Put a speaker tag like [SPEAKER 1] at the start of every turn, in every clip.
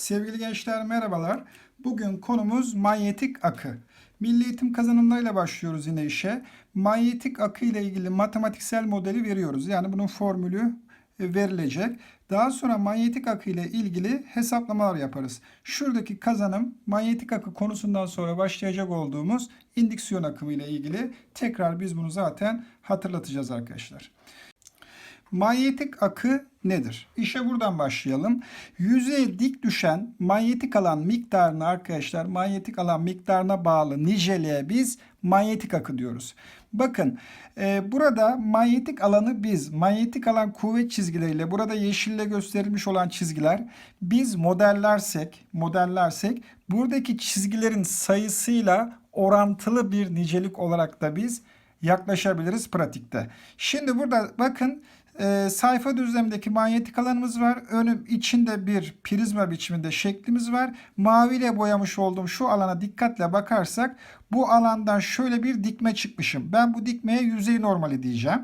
[SPEAKER 1] Sevgili gençler merhabalar. Bugün konumuz manyetik akı. Milli eğitim kazanımlarıyla başlıyoruz yine işe. Manyetik akı ile ilgili matematiksel modeli veriyoruz. Yani bunun formülü e, verilecek. Daha sonra manyetik akı ile ilgili hesaplamalar yaparız. Şuradaki kazanım manyetik akı konusundan sonra başlayacak olduğumuz indüksiyon akımı ile ilgili. Tekrar biz bunu zaten hatırlatacağız arkadaşlar. Manyetik akı nedir? İşe buradan başlayalım. Yüzeye dik düşen manyetik alan miktarını arkadaşlar manyetik alan miktarına bağlı niceliğe biz manyetik akı diyoruz. Bakın e, burada manyetik alanı biz manyetik alan kuvvet çizgileriyle burada yeşille gösterilmiş olan çizgiler biz modellersek modellersek buradaki çizgilerin sayısıyla orantılı bir nicelik olarak da biz yaklaşabiliriz pratikte. Şimdi burada bakın e, sayfa düzlemindeki manyetik alanımız var. Önüm içinde bir prizma biçiminde şeklimiz var. Maviyle boyamış olduğum şu alana dikkatle bakarsak bu alandan şöyle bir dikme çıkmışım. Ben bu dikmeye yüzey normali diyeceğim.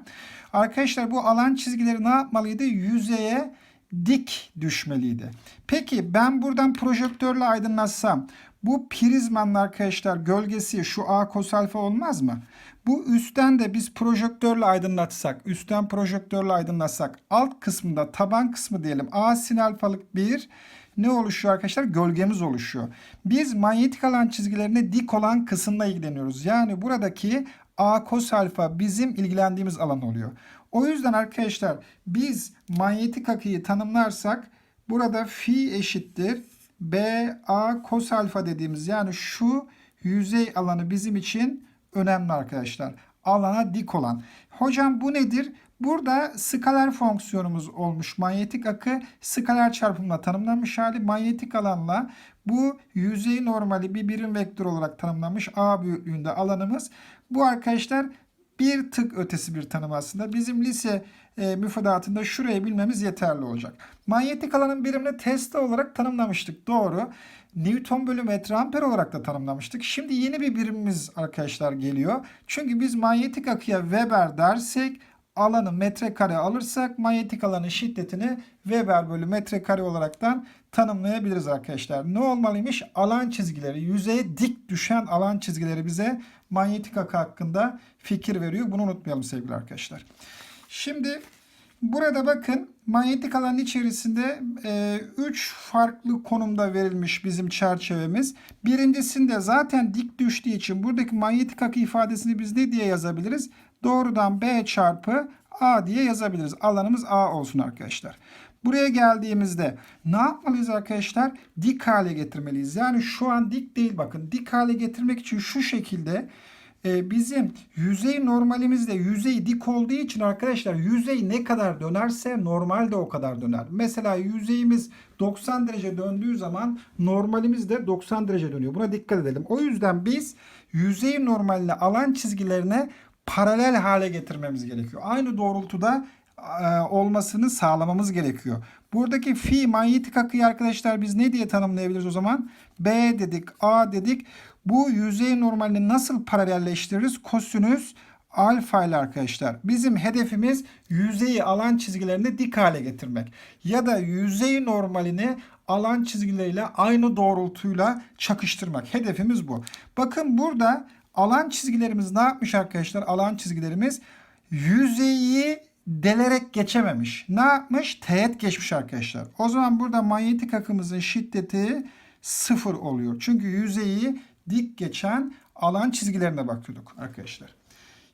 [SPEAKER 1] Arkadaşlar bu alan çizgileri ne yapmalıydı? Yüzeye dik düşmeliydi. Peki ben buradan projektörle aydınlatsam bu prizmanın arkadaşlar gölgesi şu A kos alfa olmaz mı? Bu üstten de biz projektörle aydınlatsak, üstten projektörle aydınlatsak alt kısmında taban kısmı diyelim A sin alfalık bir ne oluşuyor arkadaşlar? Gölgemiz oluşuyor. Biz manyetik alan çizgilerine dik olan kısımla ilgileniyoruz. Yani buradaki A kos alfa bizim ilgilendiğimiz alan oluyor. O yüzden arkadaşlar biz manyetik akıyı tanımlarsak burada fi eşittir B A kos alfa dediğimiz yani şu yüzey alanı bizim için önemli arkadaşlar. Alana dik olan. Hocam bu nedir? Burada skaler fonksiyonumuz olmuş. Manyetik akı skaler çarpımla tanımlanmış hali. Manyetik alanla bu yüzey normali bir birim vektör olarak tanımlanmış. A büyüklüğünde alanımız. Bu arkadaşlar bir tık ötesi bir tanım aslında. Bizim lise e, müfredatında şurayı bilmemiz yeterli olacak. Manyetik alanın birimini Tesla olarak tanımlamıştık. Doğru. Newton bölü metre amper olarak da tanımlamıştık. Şimdi yeni bir birimimiz arkadaşlar geliyor. Çünkü biz manyetik akıya Weber dersek alanı metrekare alırsak manyetik alanın şiddetini Weber bölü metrekare olaraktan tanımlayabiliriz arkadaşlar. Ne olmalıymış? Alan çizgileri, yüzeye dik düşen alan çizgileri bize manyetik akı hakkında fikir veriyor. Bunu unutmayalım sevgili arkadaşlar. Şimdi burada bakın manyetik alanın içerisinde 3 e, farklı konumda verilmiş bizim çerçevemiz. Birincisinde zaten dik düştüğü için buradaki manyetik akı ifadesini biz ne diye yazabiliriz? Doğrudan B çarpı A diye yazabiliriz. Alanımız A olsun arkadaşlar. Buraya geldiğimizde ne yapmalıyız arkadaşlar? Dik hale getirmeliyiz. Yani şu an dik değil bakın. Dik hale getirmek için şu şekilde e, bizim yüzey normalimizde yüzey dik olduğu için arkadaşlar yüzey ne kadar dönerse normal de o kadar döner. Mesela yüzeyimiz 90 derece döndüğü zaman normalimiz de 90 derece dönüyor. Buna dikkat edelim. O yüzden biz yüzey normaline alan çizgilerine paralel hale getirmemiz gerekiyor. Aynı doğrultuda e, olmasını sağlamamız gerekiyor. Buradaki fi manyetik akıyı arkadaşlar biz ne diye tanımlayabiliriz o zaman? B dedik, A dedik. Bu yüzey normalini nasıl paralelleştiririz? Kosinüs alfa ile arkadaşlar. Bizim hedefimiz yüzeyi alan çizgilerini dik hale getirmek. Ya da yüzey normalini alan çizgileriyle aynı doğrultuyla çakıştırmak. Hedefimiz bu. Bakın burada alan çizgilerimiz ne yapmış arkadaşlar? Alan çizgilerimiz yüzeyi delerek geçememiş. Ne yapmış? Teğet geçmiş arkadaşlar. O zaman burada manyetik akımızın şiddeti sıfır oluyor. Çünkü yüzeyi dik geçen alan çizgilerine bakıyorduk arkadaşlar.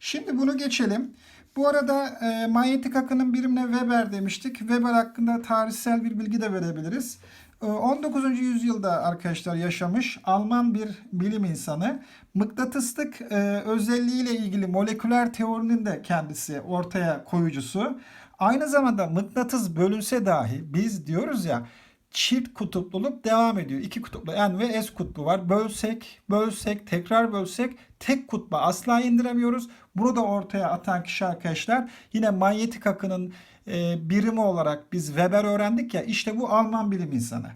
[SPEAKER 1] Şimdi bunu geçelim. Bu arada e, manyetik akının birimine Weber demiştik. Weber hakkında tarihsel bir bilgi de verebiliriz. 19. E, yüzyılda arkadaşlar yaşamış Alman bir bilim insanı mıknatıslık e, özelliğiyle ilgili moleküler teorinin de kendisi ortaya koyucusu. Aynı zamanda mıknatıs bölünse dahi biz diyoruz ya çift kutupluluk devam ediyor. İki kutuplu N ve S kutbu var. Bölsek, bölsek, tekrar bölsek tek kutba asla indiremiyoruz. Bunu da ortaya atan kişi arkadaşlar yine manyetik akının e, birimi olarak biz Weber öğrendik ya işte bu Alman bilim insanı.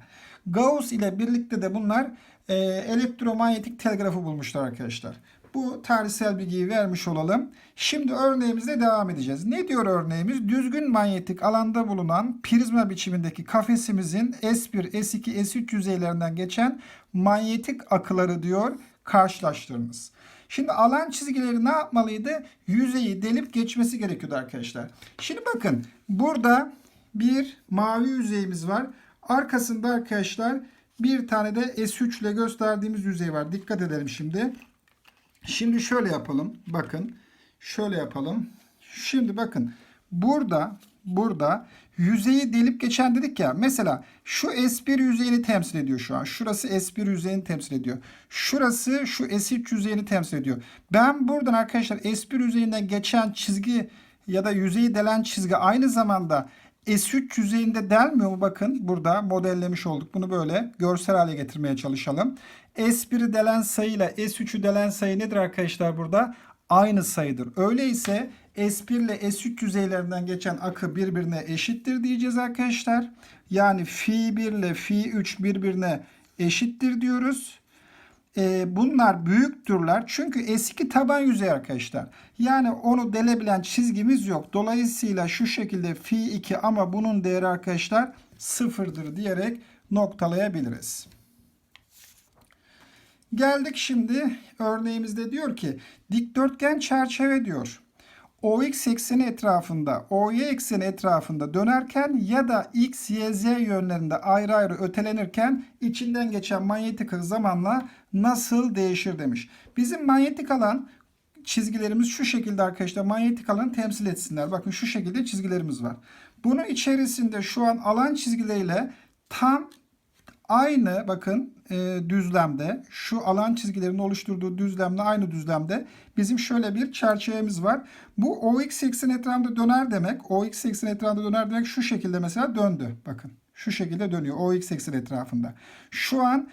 [SPEAKER 1] Gauss ile birlikte de bunlar e, elektromanyetik telgrafı bulmuşlar arkadaşlar. Bu tarihsel bilgiyi vermiş olalım. Şimdi örneğimizle devam edeceğiz. Ne diyor örneğimiz? Düzgün manyetik alanda bulunan prizma biçimindeki kafesimizin S1, S2, S3 yüzeylerinden geçen manyetik akıları diyor karşılaştırınız. Şimdi alan çizgileri ne yapmalıydı? Yüzeyi delip geçmesi gerekiyordu arkadaşlar. Şimdi bakın burada bir mavi yüzeyimiz var. Arkasında arkadaşlar bir tane de S3 ile gösterdiğimiz yüzey var. Dikkat edelim şimdi. Şimdi şöyle yapalım. Bakın. Şöyle yapalım. Şimdi bakın. Burada burada yüzeyi delip geçen dedik ya. Mesela şu S1 yüzeyini temsil ediyor şu an. Şurası S1 yüzeyini temsil ediyor. Şurası şu S3 yüzeyini temsil ediyor. Ben buradan arkadaşlar S1 yüzeyinden geçen çizgi ya da yüzeyi delen çizgi aynı zamanda S3 yüzeyinde delmiyor mu? Bakın burada modellemiş olduk. Bunu böyle görsel hale getirmeye çalışalım. S1'i delen sayı ile S3'ü delen sayı nedir arkadaşlar burada? Aynı sayıdır. Öyleyse S1 ile S3 yüzeylerinden geçen akı birbirine eşittir diyeceğiz arkadaşlar. Yani fi 1 ile fi 3 birbirine eşittir diyoruz. Ee, bunlar büyüktürler. Çünkü S2 taban yüzey arkadaşlar. Yani onu delebilen çizgimiz yok. Dolayısıyla şu şekilde fi 2 ama bunun değeri arkadaşlar sıfırdır diyerek noktalayabiliriz. Geldik şimdi örneğimizde diyor ki dikdörtgen çerçeve diyor. OX ekseni etrafında, OY ekseni etrafında dönerken ya da X, Y, Z yönlerinde ayrı ayrı ötelenirken içinden geçen manyetik hız zamanla nasıl değişir demiş. Bizim manyetik alan çizgilerimiz şu şekilde arkadaşlar manyetik alanı temsil etsinler. Bakın şu şekilde çizgilerimiz var. Bunun içerisinde şu an alan çizgileriyle tam aynı bakın e, düzlemde şu alan çizgilerinin oluşturduğu düzlemle aynı düzlemde bizim şöyle bir çerçevemiz var. Bu OX eksen etrafında döner demek. OX eksen etrafında döner demek şu şekilde mesela döndü. Bakın şu şekilde dönüyor OX eksen etrafında. Şu an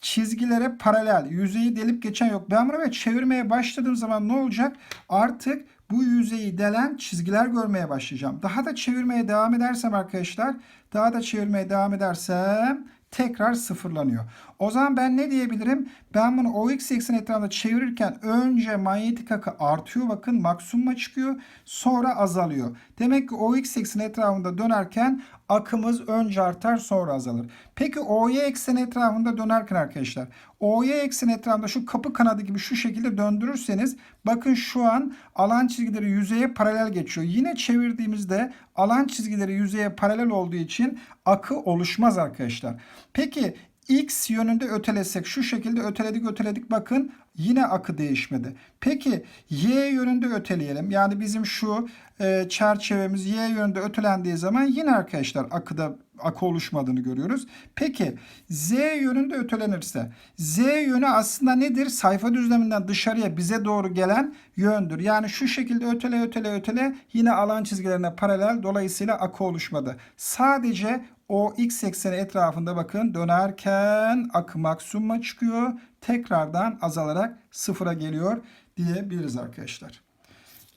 [SPEAKER 1] çizgilere paralel yüzeyi delip geçen yok. Ben bunu çevirmeye başladığım zaman ne olacak? Artık bu yüzeyi delen çizgiler görmeye başlayacağım. Daha da çevirmeye devam edersem arkadaşlar, daha da çevirmeye devam edersem tekrar sıfırlanıyor. O zaman ben ne diyebilirim? Ben bunu OX eksen etrafında çevirirken önce manyetik akı artıyor bakın maksimuma çıkıyor sonra azalıyor. Demek ki OX eksen etrafında dönerken akımız önce artar sonra azalır. Peki OY eksen etrafında dönerken arkadaşlar OY eksen etrafında şu kapı kanadı gibi şu şekilde döndürürseniz bakın şu an alan çizgileri yüzeye paralel geçiyor. Yine çevirdiğimizde alan çizgileri yüzeye paralel olduğu için akı oluşmaz arkadaşlar. Peki X yönünde ötelesek şu şekilde öteledik öteledik bakın yine akı değişmedi. Peki Y yönünde öteleyelim. Yani bizim şu e, çerçevemiz Y yönünde ötelendiği zaman yine arkadaşlar akıda akı oluşmadığını görüyoruz. Peki Z yönünde ötelenirse Z yönü aslında nedir? Sayfa düzleminden dışarıya bize doğru gelen yöndür. Yani şu şekilde ötele ötele ötele yine alan çizgilerine paralel dolayısıyla akı oluşmadı. Sadece o x ekseni etrafında bakın dönerken akı maksimuma çıkıyor. Tekrardan azalarak sıfıra geliyor diyebiliriz arkadaşlar.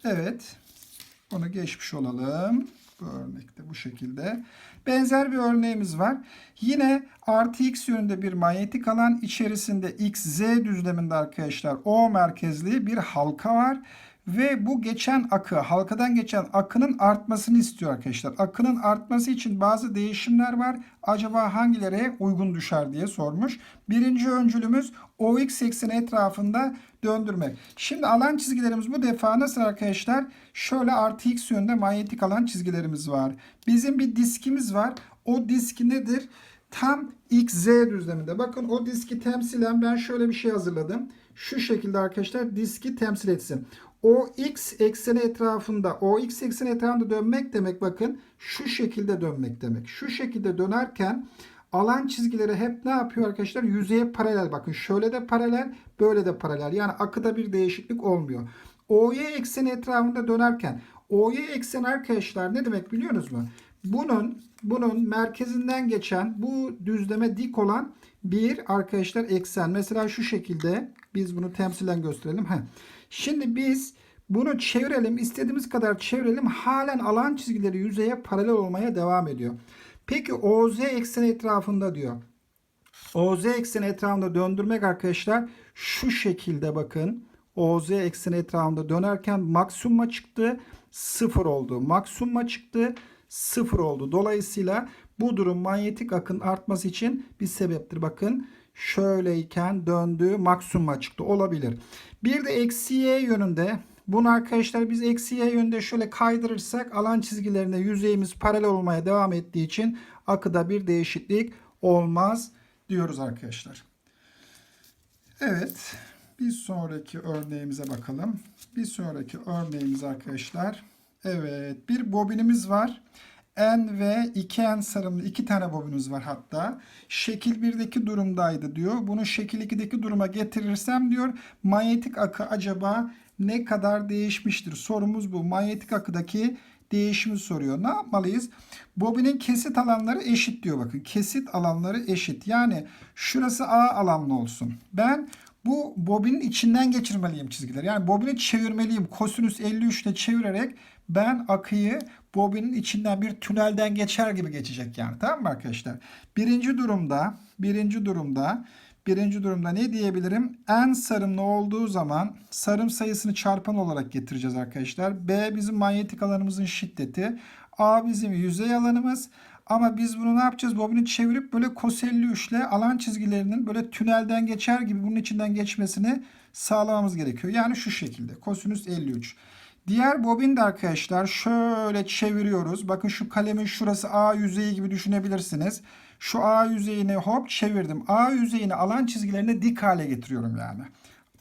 [SPEAKER 1] Evet. Onu geçmiş olalım. Bu örnekte bu şekilde. Benzer bir örneğimiz var. Yine artı x yönünde bir manyetik alan içerisinde x, z düzleminde arkadaşlar O merkezli bir halka var. Ve bu geçen akı, halkadan geçen akının artmasını istiyor arkadaşlar. Akının artması için bazı değişimler var. Acaba hangileri uygun düşer diye sormuş. Birinci öncülümüz OX ekseni etrafında döndürmek. Şimdi alan çizgilerimiz bu defa nasıl arkadaşlar? Şöyle artı x yönde manyetik alan çizgilerimiz var. Bizim bir diskimiz var. O diski nedir? Tam XZ düzleminde. Bakın o diski temsilen ben şöyle bir şey hazırladım. Şu şekilde arkadaşlar diski temsil etsin. O x ekseni etrafında, o x ekseni etrafında dönmek demek bakın şu şekilde dönmek demek. Şu şekilde dönerken alan çizgileri hep ne yapıyor arkadaşlar? Yüzeye paralel. Bakın şöyle de paralel, böyle de paralel. Yani akıda bir değişiklik olmuyor. OY ekseni etrafında dönerken OY ekseni arkadaşlar ne demek biliyorsunuz mu? Bunun bunun merkezinden geçen bu düzleme dik olan bir arkadaşlar eksen. Mesela şu şekilde biz bunu temsilen gösterelim. Heh. Şimdi biz bunu çevirelim. istediğimiz kadar çevirelim. Halen alan çizgileri yüzeye paralel olmaya devam ediyor. Peki OZ ekseni etrafında diyor. OZ ekseni etrafında döndürmek arkadaşlar şu şekilde bakın. OZ ekseni etrafında dönerken maksimuma çıktı. Sıfır oldu. Maksimuma çıktı. Sıfır oldu. Dolayısıyla bu durum manyetik akın artması için bir sebeptir. Bakın şöyleyken döndü maksimuma çıktı. Olabilir. Bir de eksi y yönünde bunu arkadaşlar biz eksi y yönünde şöyle kaydırırsak alan çizgilerinde yüzeyimiz paralel olmaya devam ettiği için akıda bir değişiklik olmaz diyoruz arkadaşlar. Evet. Bir sonraki örneğimize bakalım. Bir sonraki örneğimiz arkadaşlar. Evet. Bir bobinimiz var. N ve 2N sarımlı iki tane bobinimiz var hatta. Şekil 1'deki durumdaydı diyor. Bunu şekil 2'deki duruma getirirsem diyor manyetik akı acaba ne kadar değişmiştir? Sorumuz bu. Manyetik akıdaki değişimi soruyor. Ne yapmalıyız? Bobinin kesit alanları eşit diyor bakın. Kesit alanları eşit. Yani şurası A alanlı olsun. Ben bu bobinin içinden geçirmeliyim çizgileri. Yani bobini çevirmeliyim. Kosinüs 53 ile çevirerek ben akıyı bobinin içinden bir tünelden geçer gibi geçecek yani. Tamam mı arkadaşlar? Birinci durumda, birinci durumda, birinci durumda ne diyebilirim? En sarımlı olduğu zaman sarım sayısını çarpan olarak getireceğiz arkadaşlar. B bizim manyetik alanımızın şiddeti. A bizim yüzey alanımız. Ama biz bunu ne yapacağız? Bobini çevirip böyle cos 53 ile alan çizgilerinin böyle tünelden geçer gibi bunun içinden geçmesini sağlamamız gerekiyor. Yani şu şekilde. Kosinüs 53. Diğer bobin de arkadaşlar şöyle çeviriyoruz. Bakın şu kalemin şurası A yüzeyi gibi düşünebilirsiniz. Şu A yüzeyini hop çevirdim. A yüzeyini alan çizgilerine dik hale getiriyorum yani.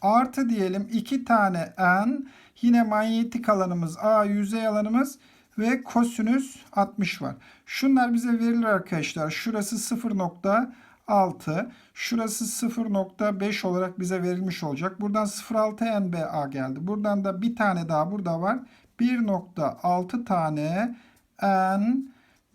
[SPEAKER 1] Artı diyelim iki tane n yine manyetik alanımız A yüzey alanımız ve kosinüs 60 var. Şunlar bize verilir arkadaşlar. Şurası 0.6. Şurası 0.5 olarak bize verilmiş olacak. Buradan 0.6 NBA geldi. Buradan da bir tane daha burada var. 1.6 tane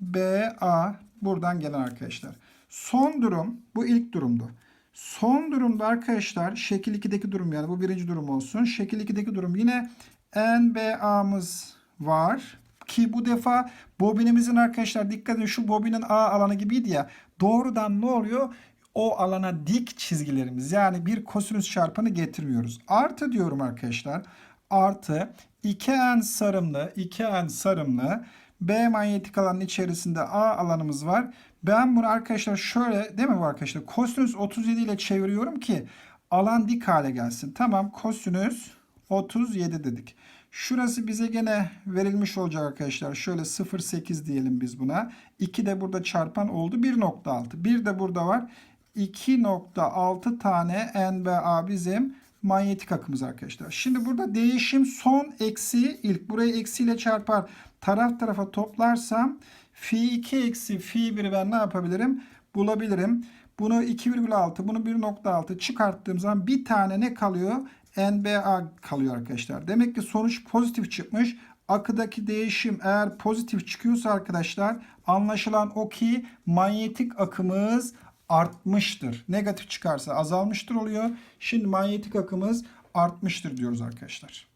[SPEAKER 1] NBA buradan gelen arkadaşlar. Son durum bu ilk durumdu. Son durumda arkadaşlar şekil 2'deki durum yani bu birinci durum olsun. Şekil 2'deki durum yine NBA'mız var. Ki bu defa bobinimizin arkadaşlar dikkat edin şu bobinin A alanı gibiydi ya. Doğrudan ne oluyor? O alana dik çizgilerimiz yani bir kosinüs çarpanı getirmiyoruz. Artı diyorum arkadaşlar. Artı 2n sarımlı 2n sarımlı B manyetik alanın içerisinde A alanımız var. Ben bunu arkadaşlar şöyle değil mi bu arkadaşlar? Kosinüs 37 ile çeviriyorum ki alan dik hale gelsin. Tamam kosinüs 37 dedik. Şurası bize gene verilmiş olacak arkadaşlar. Şöyle 0.8 diyelim biz buna. 2 de burada çarpan oldu. 1.6. 1 de burada var. 2.6 tane NBA bizim manyetik akımız arkadaşlar. Şimdi burada değişim son eksi ilk. Burayı eksiyle çarpar. Taraf tarafa toplarsam fi 2 eksi fi 1'i ben ne yapabilirim? Bulabilirim. Bunu 2,6 bunu 1.6 çıkarttığım zaman bir tane ne kalıyor? NBA kalıyor arkadaşlar. Demek ki sonuç pozitif çıkmış. Akıdaki değişim eğer pozitif çıkıyorsa arkadaşlar anlaşılan o ki manyetik akımız artmıştır. Negatif çıkarsa azalmıştır oluyor. Şimdi manyetik akımız artmıştır diyoruz arkadaşlar.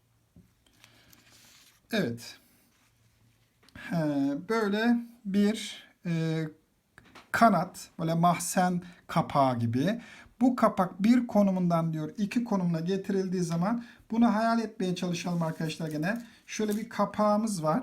[SPEAKER 1] Evet. He, böyle bir e, kanat böyle mahzen kapağı gibi bu kapak bir konumundan diyor iki konumuna getirildiği zaman bunu hayal etmeye çalışalım arkadaşlar gene. Şöyle bir kapağımız var.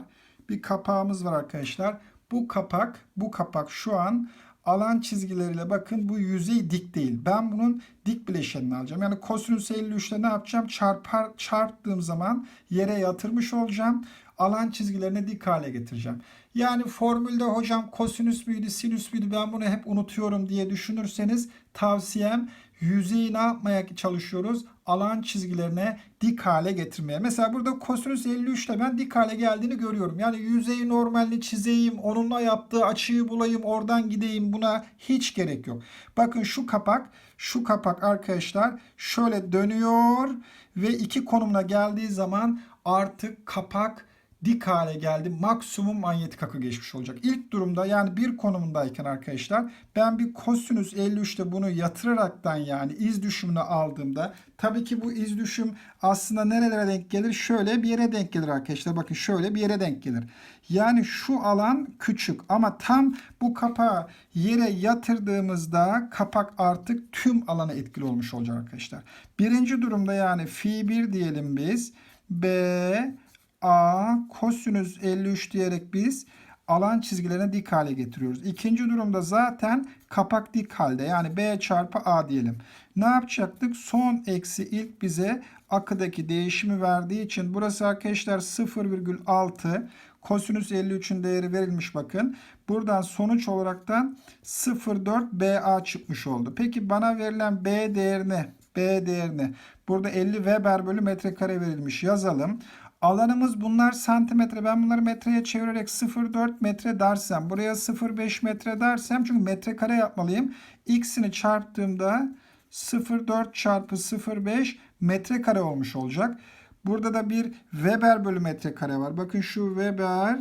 [SPEAKER 1] Bir kapağımız var arkadaşlar. Bu kapak, bu kapak şu an alan çizgileriyle bakın bu yüzey dik değil. Ben bunun dik bileşenini alacağım. Yani kosinüs 53 ile ne yapacağım? Çarpar, çarptığım zaman yere yatırmış olacağım. Alan çizgilerini dik hale getireceğim. Yani formülde hocam kosinüs müydü, sinüs müydü ben bunu hep unutuyorum diye düşünürseniz tavsiyem yüzeyi ne yapmaya çalışıyoruz? Alan çizgilerine dik hale getirmeye. Mesela burada kosinüs 53 ile ben dik hale geldiğini görüyorum. Yani yüzeyi normalini çizeyim, onunla yaptığı açıyı bulayım, oradan gideyim buna hiç gerek yok. Bakın şu kapak, şu kapak arkadaşlar şöyle dönüyor ve iki konumuna geldiği zaman artık kapak dik hale geldi. Maksimum manyetik akı geçmiş olacak. İlk durumda yani bir konumundayken arkadaşlar ben bir kosinüs 53'te bunu yatıraraktan yani iz düşümünü aldığımda tabii ki bu iz düşüm aslında nerelere denk gelir? Şöyle bir yere denk gelir arkadaşlar. Bakın şöyle bir yere denk gelir. Yani şu alan küçük ama tam bu kapağı yere yatırdığımızda kapak artık tüm alana etkili olmuş olacak arkadaşlar. Birinci durumda yani fi 1 diyelim biz. B A kosinüs 53 diyerek biz alan çizgilerine dik hale getiriyoruz. İkinci durumda zaten kapak dik halde yani B çarpı A diyelim. Ne yapacaktık? Son eksi ilk bize akıdaki değişimi verdiği için burası arkadaşlar 0,6 kosinüs 53'ün değeri verilmiş bakın. Buradan sonuç olaraktan 0,4 BA çıkmış oldu. Peki bana verilen B değerini B değerini burada 50 Weber bölü metrekare verilmiş yazalım. Alanımız bunlar santimetre. Ben bunları metreye çevirerek 0,4 metre dersem, buraya 0,5 metre dersem çünkü metrekare yapmalıyım. X'ini çarptığımda 0,4 çarpı 0,5 metrekare olmuş olacak. Burada da bir Weber bölü metrekare var. Bakın şu Weber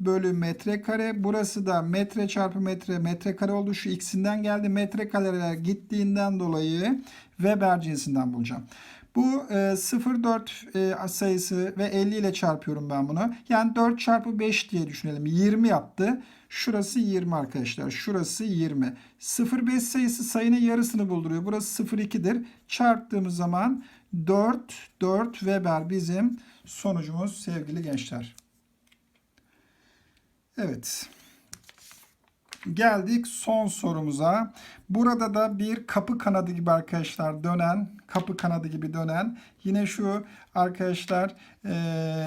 [SPEAKER 1] bölü metrekare. Burası da metre çarpı metre metrekare oldu. Şu x'inden geldi. Metrekareler gittiğinden dolayı Weber cinsinden bulacağım. Bu e, 0,4 e, sayısı ve 50 ile çarpıyorum ben bunu. Yani 4 çarpı 5 diye düşünelim. 20 yaptı. Şurası 20 arkadaşlar. Şurası 20. 0,5 sayısı sayının yarısını bulduruyor. Burası 0,2'dir. Çarptığımız zaman 4, 4 Weber bizim sonucumuz sevgili gençler. Evet. Geldik son sorumuza. Burada da bir kapı kanadı gibi arkadaşlar dönen, kapı kanadı gibi dönen. Yine şu arkadaşlar e,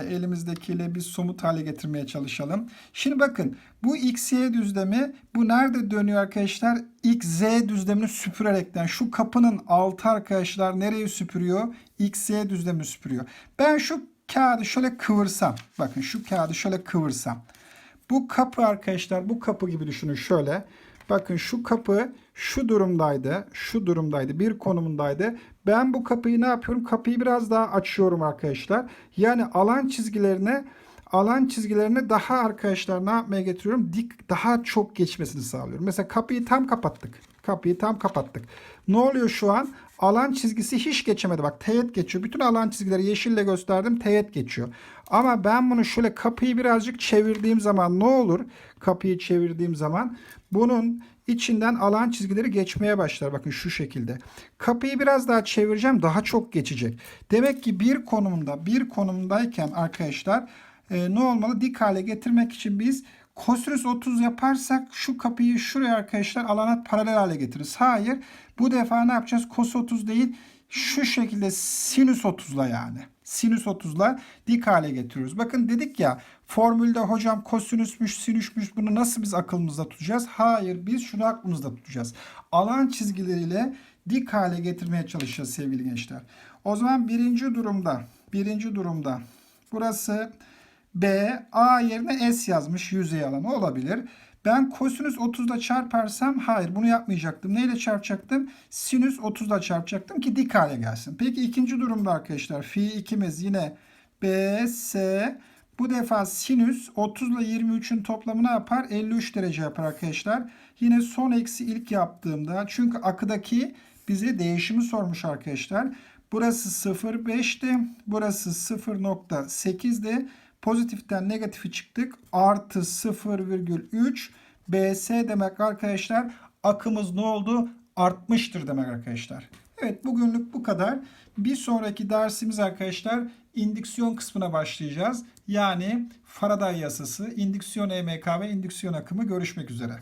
[SPEAKER 1] elimizdekiyle bir somut hale getirmeye çalışalım. Şimdi bakın bu XY düzlemi bu nerede dönüyor arkadaşlar? XZ düzlemini süpürerekten şu kapının altı arkadaşlar nereyi süpürüyor? XY düzlemini süpürüyor. Ben şu kağıdı şöyle kıvırsam. Bakın şu kağıdı şöyle kıvırsam. Bu kapı arkadaşlar bu kapı gibi düşünün şöyle. Bakın şu kapı şu durumdaydı. Şu durumdaydı. Bir konumundaydı. Ben bu kapıyı ne yapıyorum? Kapıyı biraz daha açıyorum arkadaşlar. Yani alan çizgilerine alan çizgilerine daha arkadaşlar ne yapmaya getiriyorum? Dik daha çok geçmesini sağlıyorum. Mesela kapıyı tam kapattık. Kapıyı tam kapattık. Ne oluyor şu an? Alan çizgisi hiç geçemedi. Bak teğet geçiyor. Bütün alan çizgileri yeşille gösterdim. Teğet geçiyor. Ama ben bunu şöyle kapıyı birazcık çevirdiğim zaman ne olur? Kapıyı çevirdiğim zaman bunun içinden alan çizgileri geçmeye başlar. Bakın şu şekilde. Kapıyı biraz daha çevireceğim. Daha çok geçecek. Demek ki bir konumunda bir konumdayken arkadaşlar e, ne olmalı? Dik hale getirmek için biz kosinüs 30 yaparsak şu kapıyı şuraya arkadaşlar alana paralel hale getiririz. Hayır. Bu defa ne yapacağız? Kos 30 değil. Şu şekilde sinüs 30'la yani. Sinüs 30'la dik hale getiriyoruz. Bakın dedik ya formülde hocam kosinüsmüş, sinüsmüş bunu nasıl biz aklımızda tutacağız? Hayır biz şunu aklımızda tutacağız. Alan çizgileriyle dik hale getirmeye çalışacağız sevgili gençler. O zaman birinci durumda birinci durumda burası B, A yerine S yazmış yüzey alanı olabilir. Ben kosinüs 30'da çarparsam hayır bunu yapmayacaktım. Neyle çarpacaktım? Sinüs 30'da çarpacaktım ki dik hale gelsin. Peki ikinci durumda arkadaşlar fi ikimiz yine B, S bu defa sinüs 30 ile 23'ün toplamı ne yapar? 53 derece yapar arkadaşlar. Yine son eksi ilk yaptığımda çünkü akıdaki bize değişimi sormuş arkadaşlar. Burası 0,5'ti. Burası 0,8'di. Pozitiften negatifi çıktık. Artı 0,3 BS demek arkadaşlar. Akımız ne oldu? Artmıştır demek arkadaşlar. Evet bugünlük bu kadar. Bir sonraki dersimiz arkadaşlar indüksiyon kısmına başlayacağız. Yani Faraday yasası, indüksiyon EMK ve indüksiyon akımı görüşmek üzere.